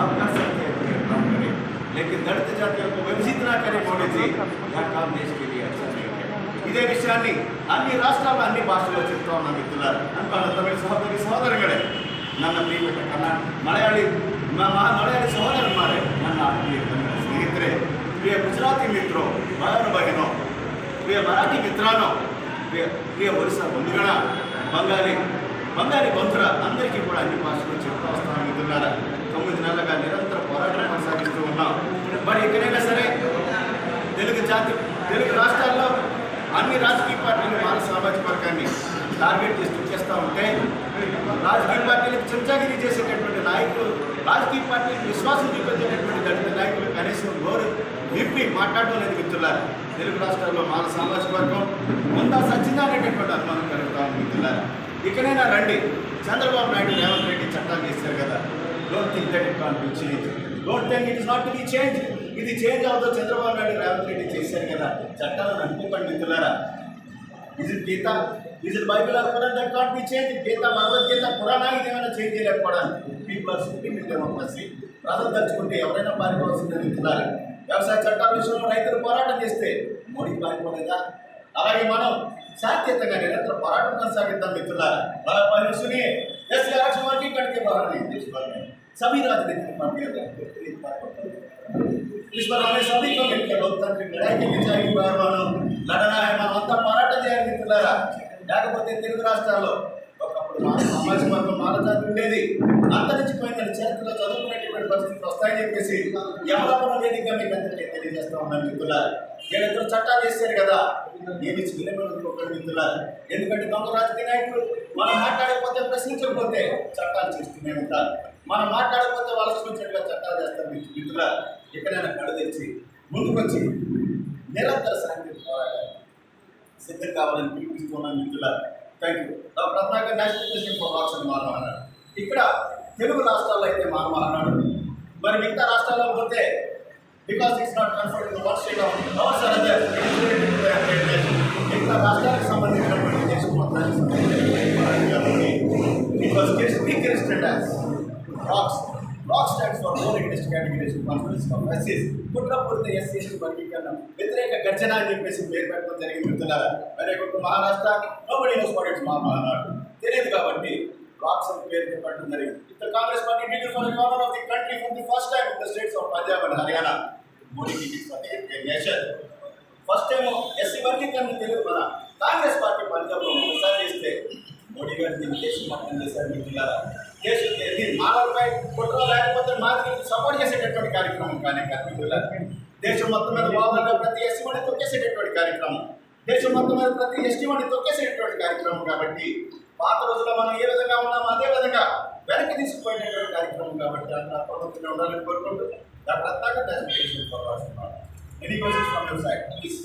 आप कर सकते हैं तो योगदान करें लेकिन दलित जातियों को वंचित ना करें मोदी जी, यह काम देश के लिए अच्छा नहीं है। ಇದೇ ವಿಷಯಾన్ని అన్ని రాష్ట్రాల అన్ని ನನ್ನ ಪ್ರಿಯಪಟ್ಟ ಮಲಯಾಳಿ ಮಲಯಾಳಿ ಮಲಯಾಳಿ ಸಹೋದರರು ಮಾರೆ ನನ್ನ ಆತ್ಮೀಯ ಕನ್ನಡ ಸ್ನೇಹಿತರೆ ಪ್ರಿಯ ಗುಜರಾತಿ ಮಿತ್ರೋ ಬಯಲು ಪ್ರಿಯ ಮರಾಠಿ ಮಿತ್ರನೋ ಪ್ರಿಯ ಪ್ರಿಯ ಒರಿಸ್ಸಾ ಬಂಧುಗಳ ಬಂಗಾಲಿ బంగాళీ బంధుర అందరికీ కూడా అన్ని భాషలు చెప్తా వస్తాను మిత్రులారా తొమ్మిది నెలలుగా నిరంతర పోరాటం కొనసాగిస్తూ ఉన్నాం. మరి ఎక్కడైనా సరే తెలుగు జాతి తెలుగు రాష్ట్రాల్లో అన్ని రాజకీయ పార్టీలు మాల సామాజిక వర్గాన్ని టార్గెట్ చేస్తూ చేస్తూ ఉంటే రాజకీయ పార్టీలకు చెంచాగిరి చేసేటటువంటి నాయకులు రాజకీయ పార్టీలకు విశ్వాసం చూపించేటటువంటి దళిత నాయకులు కనీసం గోరు విప్పి మాట్లాడడం లేదు మిత్రులారు తెలుగు రాష్ట్రాల్లో మాల సామాజిక వర్గం ముందా సచ్చిందా అనేటటువంటి అనుమానం కలుగుతా ఉంది మిత్రులారు. ఇకనైనా రండి. చంద్రబాబు నాయుడు రేవంత్ రెడ్డి చట్టాలు చేశారు కదా? Don't think that it can be change don't think it is not to be change ఇది చేంజ్ అవుతుందో చంద్రబాబు నాయుడు రేవంత్ రెడ్డి చేశారు కదా? చట్టాలను అనుకోకండి మిత్రులారా. Is it Gita is it Bible or Quran that can't be change Gita Bhagavadgita పురాణ ఏమైనా చేంజ్ చేయలేకపోవడానికి? పీపుల్ ఆర్ సిట్టింగ్ డెమోక్రసీ ప్రజలు తలుచుకుంటే ఎవరైనా పారిపోవాల్సిందని మిత్రులారా. వ్యవసాయ చట్టాల విషయంలో రైతులు పోరాటం చేస్తే మోడీ పారిపోలేదా? అలాగే మనం శాంతియుతంగా నిరంతరం పోరాటం కొనసాగిద్దాం మిత్రులారా. మరో పది ఎస్ ఎలక్షన్ వరకు ఇక్కడికి పోరాటం దేశపాలని సమీరాజు राजनीतिक లేకపోతే తెలుగు రాష్ట్రాల్లో ఒకప్పుడు మాలజాతి ఉండేది. అంతరించిపోయిన చరిత్రలో చదువుకునే చదువుకునేటువంటి పరిస్థితులు వస్తాయని చెప్పేసి ఎవరప్పుడు వేదికగా మీకు అందరికీ తెలియజేస్తా ఉన్నాను మిత్రులారు. వీళ్ళిద్దరు చట్టాలు చేశారు కదా. ఏమి విలువలు మిత్రులారు. ఎందుకంటే దొంగ రాజకీయ నాయకులు మనం మాట్లాడకపోతే ప్రశ్నించకపోతే చట్టాలు చేస్తూనే ఉంటారు. మనం మాట్లాడకపోతే వాళ్ళ సూచనగా చట్టాలు చేస్తారు మిత్రులారు. ఎక్కడైనా కళ్ళు తెచ్చి ముందుకొచ్చి నిరంతర శాంతి పోరాటాలు సిద్ధం కావాలని పిలిపిస్తున్నాను మిత్రులారు. థ్యాంక్ యూ ప్రధానంగా నేషనల్ ఫర్ వాక్స్ మానవ అన్నాడు ఇక్కడ తెలుగు రాష్ట్రాల్లో అయితే మానవ అన్నాడు మరి మిగతా రాష్ట్రాల్లో పోతే because it's not comfort one state of ours మిగతా రాష్ట్రాలకు సంబంధించినటువంటి దేశం కాబట్టి as rocks rock stands for more industry categories conference of ఎస్సీస్ వర్గీకరణ. వ్యతిరేక గర్జన అని చెప్పేసి పేరు పెట్టడం జరిగింది మరి Maharashtra nobody knows what it's తెలియదు కాబట్టి రాక్స్ అని పేరు పెట్టడం జరిగింది ఇక్కడ Congress party degree for the corner of the country for the first time in the states of Punjab and Haryana Modi degree for the nation first time SC వర్గీకరణ తెలుగు మన Congress party పంజాబ్లో ఒకసారి చేస్తే మోడీ గారు దీన్ని దేశం మొత్తం చేశారు మిత్రులారా దేశం ఇది మానవులపై కుట్ర లేకపోతే మాదిరికి సపోర్ట్ చేసేటటువంటి కార్యక్రమం కానీ కార్మికులారా దేశం మొత్తం మీద ఓవర్గా ప్రతి ఎస్సీ వాడిని తొక్కేసేటటువంటి కార్యక్రమం దేశం మొత్తం మీద ప్రతి ఎస్టీ వాడిని తొక్కేసేటువంటి కార్యక్రమం కాబట్టి పాత రోజుల్లో మనం ఏ విధంగా ఉన్నామో అదే విధంగా వెనక్కి తీసుకుపోయేటటువంటి కార్యక్రమం కాబట్టి అక్కడ ప్రభుత్వంగా ఉండాలని కోరుకుంటూ doctor Ratnakar designation for any questions from your side please